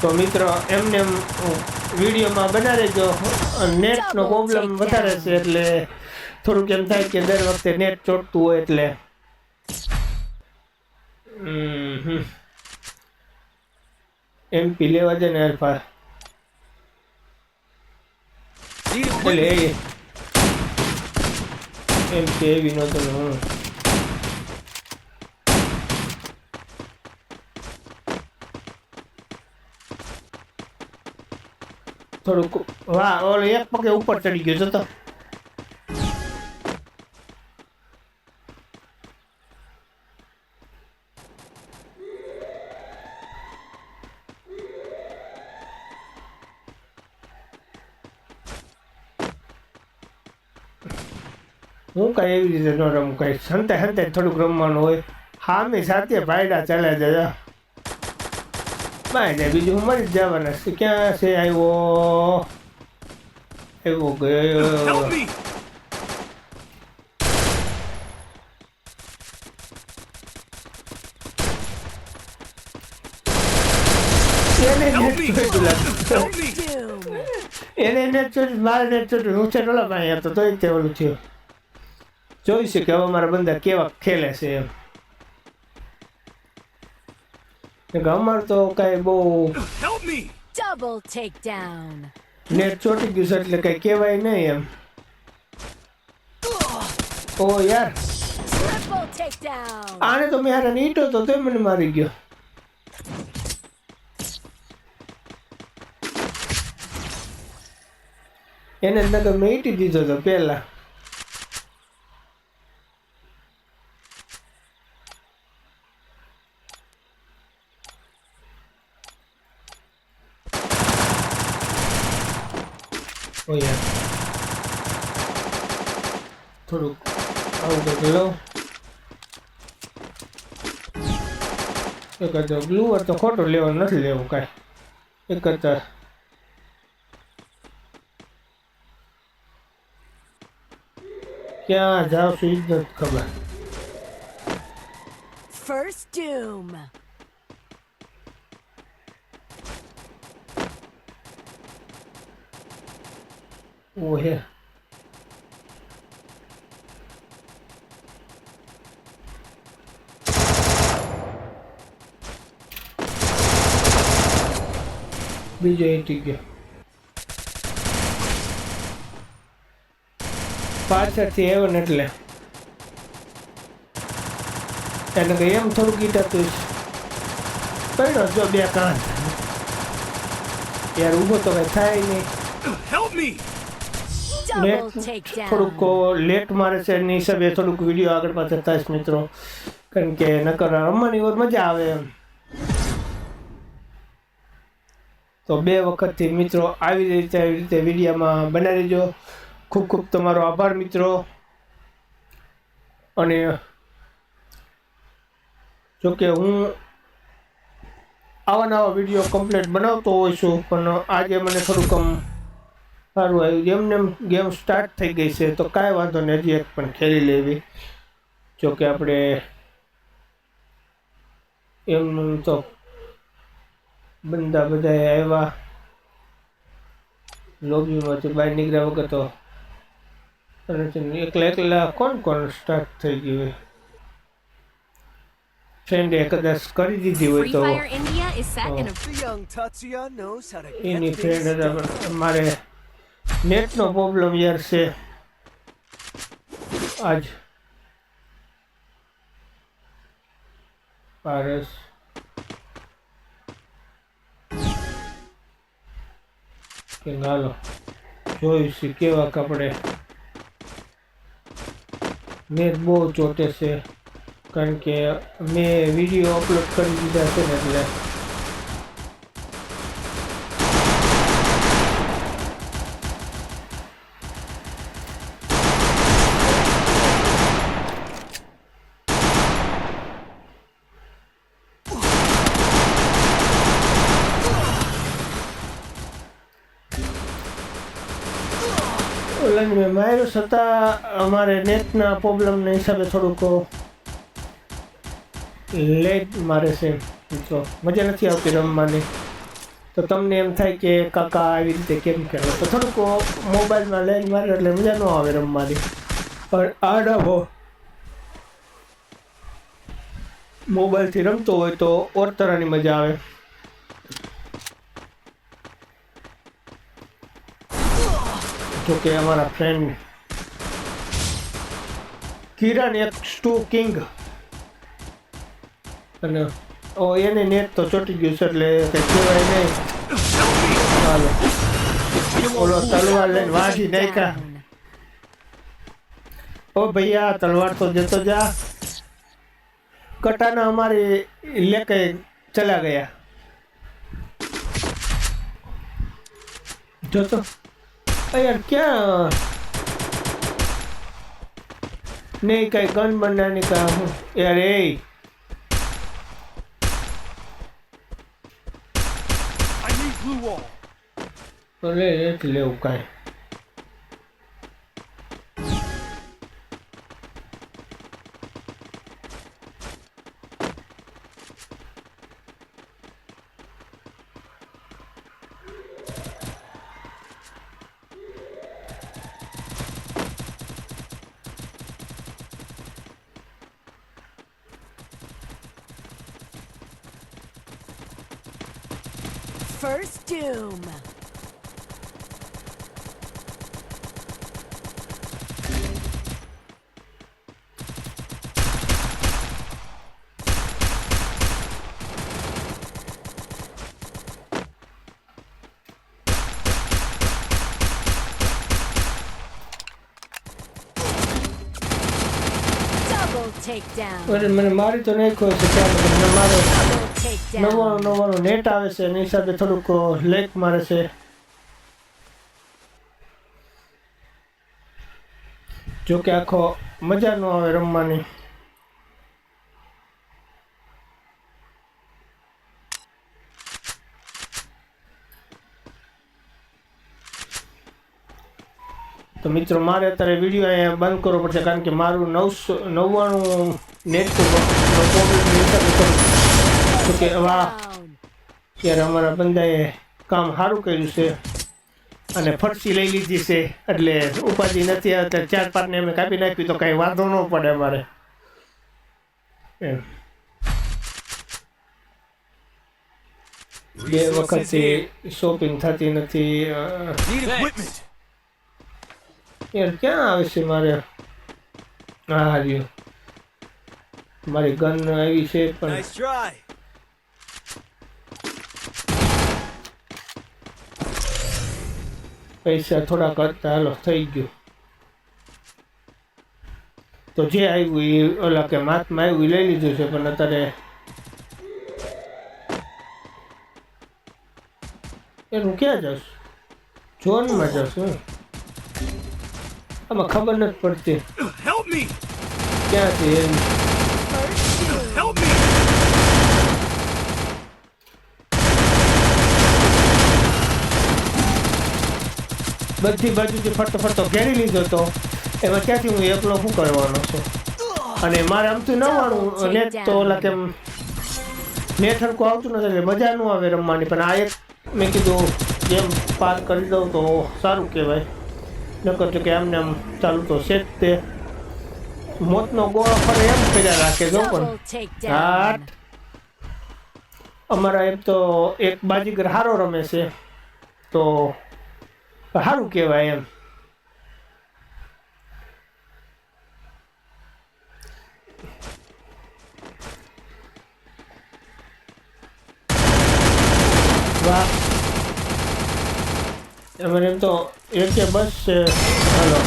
તો મિત્રો એમને વિડીયોમાં બના દેજો નેટનો પ્રોબ્લેમ વધારે છે એટલે થોડુંક એમ થાય કે દર વખતે નેટ ચોટતું હોય એટલે. એમપી લેવા છે ને અલ્ફા. એટલે એ. એમપી એવી નહોતો થોડુંક વાહ, ઓલો એક પગે ઉપર ચડી ગયો, જતો. હું કઈ એવી રીતે ન રમું, કઈ સંતે સંતે થોડુંક રમવાનું હોય. હામે સાથે ભાઈડા ચાલ્યા જજા બાય જાય બીજું હું મરી જ જવાના છે ક્યાં છે આવ્યો આવ્યો ગયો Help me! એને Help me! net ચોટ્યું લાગે. Help me! Doom. એને net ચોટ્યું, મારે net ચોટ્યું. હું છે ટોલા પાસે હતો તોય તે ઓલું થયું જોઈ છે કે હવે મારા બંદા કેવા ખેલે છે એમ કેમ કે અમારે તો કઈ બહુ ડબલ ટેક ડાઉન. નેટ ચોટી ગયું છે એટલે કઈ કહેવાય નહીં એમ. ઓ યાર. આને તો મેં હારે નીટો તો તે મને મારી ગયો. એને નગર મેં ઈટી દીધો તો પહેલા ઓ યાર થોડુંક આવું કંઈક લઉં એક જ ગ્લુઅર તો ખોટું લેવાનું નથી લેવું કાંઈ. એક જ ક્યાં જાવ છું જ નથી ખબર. First Doom. હે બીજો એટી ગયો પાછળથી આવ્યો ને એટલે. એને કે એમ થોડું ગીટાતું પડ્યો જો બે કાન યાર ઊભો તો કઈ થાય નહીં. થોડુંક લેટ મારે છે એની હિસાબે થોડુંક વીડિયો આગળ પાછળ થાય મિત્રો. કારણ કે નકર રમવાની ઓર મજા આવે એમ. તો બે વખતથી મિત્રો આવી રીતે આવી રીતે વિડીયામાં બનાવી દેજો ખૂબ ખૂબ તમારો આભાર મિત્રો. અને જોકે હું આવા નવા વીડિયો કમ્પ્લીટ બનાવતો હોઉં છું, પણ આજે મને થોડુંક આમ સારું આવ્યું. એમ ગેમ સ્ટાર્ટ થઈ ગઈ છે, તો કાંઈ વાંધો નહીં, હજી એક પણ ખેલી લેવી. જોકે આપણે એમનું તો બંદા બધા આવ્યા. લોબીમાંથી બહાર નીકળ્યા વગર તો એકલા એકલા કોણ કોણ સ્ટાર્ટ થઈ ગયું હોય? ફ્રેન્ડે કદાચ કરી દીધી હોય તો એની ફ્રેન્ડ હતા મારે નેટનો પ્રોબ્લેમ યાર છે. આજ. પારસ. કે ગાલો જોઈશું કેવા કપડે. મેં બહુ ચોટે છે. કારણ કે મેં વીડિયો અપલોડ કરી દીધા છે ને એટલે ઓલાને માર્યું છતાં અમારે નેટના પ્રોબ્લેમના હિસાબે થોડુંક લેટ મારે છે. તો મજા નથી આવતી રમવાની. તો તમને એમ થાય કે કાકા આવી રીતે કેમ કહેવાય તો થોડુંક મોબાઈલમાં લેન મારે એટલે મજા ન આવે રમવાની. પણ આ ડબો મોબાઈલથી રમતો હોય તો ઓર તરાની મજા આવે. જો કે અમારા ફ્રેન્ડ કિરણ એક સ્ટુ કિંગ અને, ઓ, એને નેટ તો ચોટી ગયું છે એટલે કંઈ કહેવાય નહીં. ઓલો તલવાર લઈને વાંચી નાખ્યા. ઓ ભૈયા તલવાર તો જતો જા કટાના અમારે લેકે ચલા ગયા. જો તો અ યાર ક્યાં? નહીં કઈ ગન બનાની કામ હું યાર એ. I need blue wall. લે નથી લેવું કાંઈ. First Doom. મને મારી તો નાખ્યો છે ત્યાં મને મારે નવાનો નવ્વાણું નેટ આવે છે એની હિસાબે થોડુંક લેક મારે છે. જોકે આખો મજા ન આવે રમવાની. તો મિત્રો, મારે અત્યારે વીડિયો અહીંયા બંધ કરવો પડશે કારણ કે મારું નવસો નવ્વાણું નેટ તો કે, વાહ. ત્યારે અમારા બંદાએ કામ સારું કર્યું છે અને ફરસી લઈ લીધી છે. એટલે ઉપાધિ નથી આવતા. ચાર પાંચને અમે કાપી નાખ્યું તો કાંઈ વાંધો ન પડે અમારે. બે વખતથી શોપિંગ થતી નથી. યાર ક્યાં આવે છે મારે? હા રહ્યું મારી ગન આવી છે પણ પૈસા થોડા કરતા હાલો થઈ ગયું. તો જે આવ્યું એ ઓલા કે માથમાં આવ્યું એ લઈ લીધું છે પણ અત્યારે એનું ક્યાં જશ જોનમાં જશ હું આમાં ખબર નથી પડતી. Help me! ક્યાંથી એમ. બધી બાજુથી ફરતો ફરતો ઘેરી લીધો તો એમાં ક્યાંથી હું એકલો શું કરવાનો છું? અને મારે આમથી નવાનું નેટ તો ઓલા કેમ નેટ હરખું આવતું નથી એટલે મજા ન આવે રમવાની પણ આ એક મેં કીધું ગેમ પાર કરી દઉં તો સારું કહેવાય. નકર તો કે આમને આમ ચાલુ તો છે જ તે મોતનો ગોળો ફરે એમ કર્યા રાખે જો પણ Double takedown. આઠ અમારા એમ તો એક બાજીગર હારો રમે છે તો સારું કહેવાય એમ વાહ અમારે એમ તો એક કે બસ હાલો.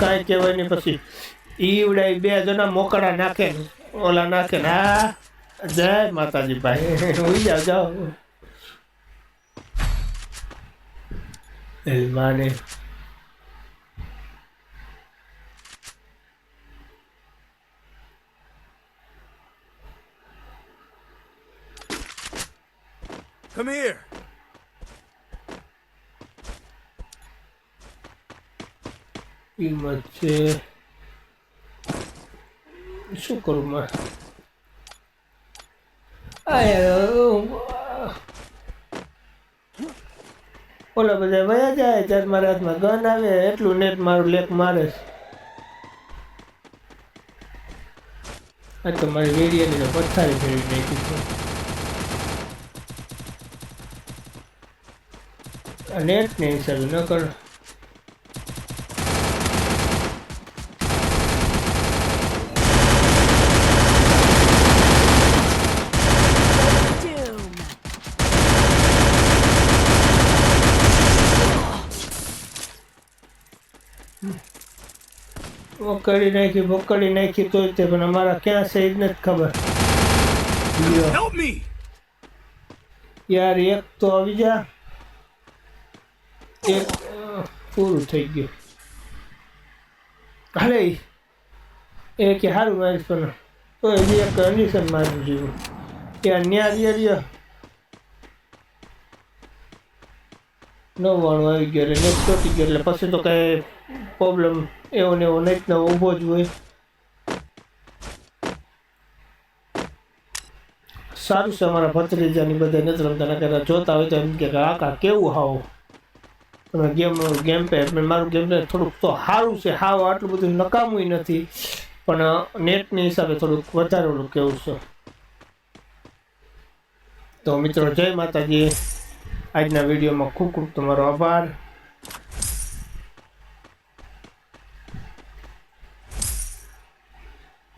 કાંઈ કહેવાય નહીં પછી. ઈ બે જણા મોકળા નાખે, ઓલા નાખે, હા, જય માતાજી ભાઈ. ઉઈ જાઓ જાઓ એ માને. Come here. કિંમત છે. શું કરું આ ઓલા બધા વયા જાય ત્યારે મારા હાથમાં ગન આવે, એટલું નેટ મારું લેક મારે આ તો મારી વેડિયાની તો પથ્થારી ફેરવી નાખી છે. નેટ ને હિસાબે ન કર Doom. પકડી નાખી પકડી નાખી તો તે પણ અમારા ક્યાં છે એ જ નથી ખબર! યાર એક તો આવી જા. એક પૂરું થઈ ગયું. હાલે. એ કે સારું મારી પણ તો હજી એક કન્ડિશન મારી જેવું ત્યાં ન્યા રહ્યા નવ્વાણું આવી ગયો એટલે નેટ ચોટી ગયો એટલે પછી તો કાંઈ પ્રોબ્લેમ એવો ને એવો જ ઊભો જ હોય. સારું છે અમારા ભત્રીજાની બધા નથી રમતા, નકર જોતા હોય તો એમ કે આકા કેવું હાવ? તમે ગેમ ગેમ પે મારું ગેમ પે થોડુંક તો સારું છે, હાવ આટલું બધું નકામું નથી, પણ નેટની હિસાબે થોડુંક વધારે ઓલું કેવું છે. તો મિત્રો જય માતાજી. આજના વિડીયોમાં ખૂબ ખૂબ તમારો આભાર.